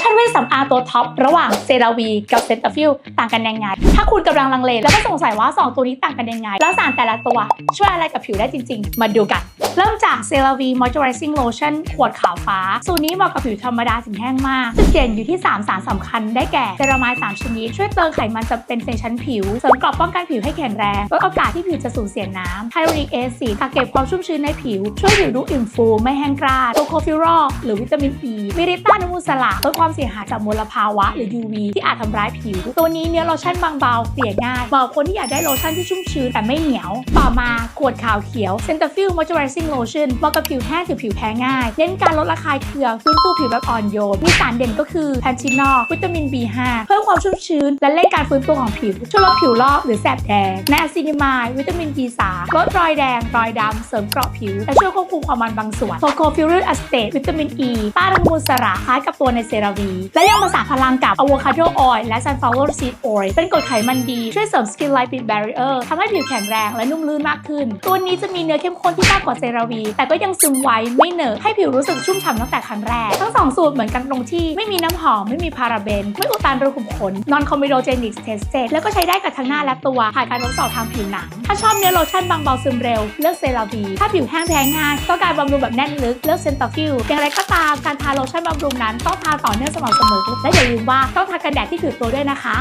ชั่นเวชสำอางตัวท็อประหว่างเซราวีกับเซนตาฟิลต่างกันยังไง ถ้าคุณกำลังลังเลแล้วก็สงสัยว่า 2 ตัวนี้ต่างกันยังไง แล้วสารแต่ละตัวช่วยอะไรกับผิวได้จริง ๆ มาดูกัน เริ่มจากเซราวี Moisturizing Lotion ขวดขาวฟ้า สูตรนี้เหมาะกับผิวธรรมดาถึงแห้งมาก จุดเด่นอยู่ที่ 3 สารสำคัญได้แก่เซรามาย 3 ชนิด ช่วยเติมไขมันจำเป็นในชั้นผิว เสริมกรอบป้องกันผิวให้แข็งแรงลดโอกาสที่ผิวจะสูญเสียน้ำไฮโดรนิกเอซีกักเก็บความชุ่มชื้นในผิว ช่วยผิวดูอิ่มฟู ไม่แห้งกร้านโตโคฟิรอลหรือวิตามินอ e, ีมีริต้านมูสละลดความความเสียหายจากมลภาวะหรือ UV ที่อาจทำร้ายผิว ตัวนี้เนื้อโลชั่นบางเบาเกลี่ยง่ายเหมาะคนที่อยากได้โลชั่นที่ชุ่มชื้นแต่ไม่เหนียว ต่อมาขวดขาวเขียว Cetaphil Moisturizing Lotion เหมาะกับผิวแห้งหรือผิวแพ้ง่ายเน้นการลดระคายเคืองฟื้นฟูผิวแบบอ่อนโยนมีสารเด่นก็คือแพนชินอลวิตามิน B5 เพิ่มความชุ่มชื้น และเร่งการฟื้นตัวของผิวช่วยลดผิวลอกหรือแสบแดงแนอะซินิมายวิตามิน B3 ลดรอยแดง รอยดำเสริมเกราะผิวและช่วยควบคุมความมันบางส่วนโทโคฟิริลอะสเตตวิตามิน E ต้านอนุมูลอิสระคล้ายกับตัวในเซราวี และยังมาสานพลังกับอะโวคาโดออยล์และ sunflower seed oil เป็นกรดไขมันดี ช่วยเสริม skin lipid barrier ทำให้ผิวแข็งแรงและนุ่มลื่นมากขึ้น ตัวนี้จะมีเนื้อเข้มข้นที่มากกว่าเซราวี แต่ก็ยังซึมไวไม่เหนอะให้ผิวรู้สึกชุ่มฉ่ำตั้งแต่ครั้งแรก ทั้งสองสูตรเหมือนกันตรงที่ไม่มีน้ำหอม ไม่มีพาราเบน ไม่อุดตันรูขุมขน non comedogenic tested แล้วก็ใช้ได้กับทั้งหน้าและตัว ผ่านการทดสอบทางผิวหนัง ถ้าชอบเนื้อโลชั่นบางเบาซึมเร็ว เลือกเซราวี ถ้าผิวแห้งแพ้ง่ายต้องการบำรุงแบบแน่นลึก เลือกเซนตาฟิลอย่างไรก็ตามการทาโลชั่นบำรุงนั้นต้องทาต่อเนื่องสม่ำเสมอและอย่าลืมว่าต้องทากันแดดที่ถือตัวด้วยนะคะ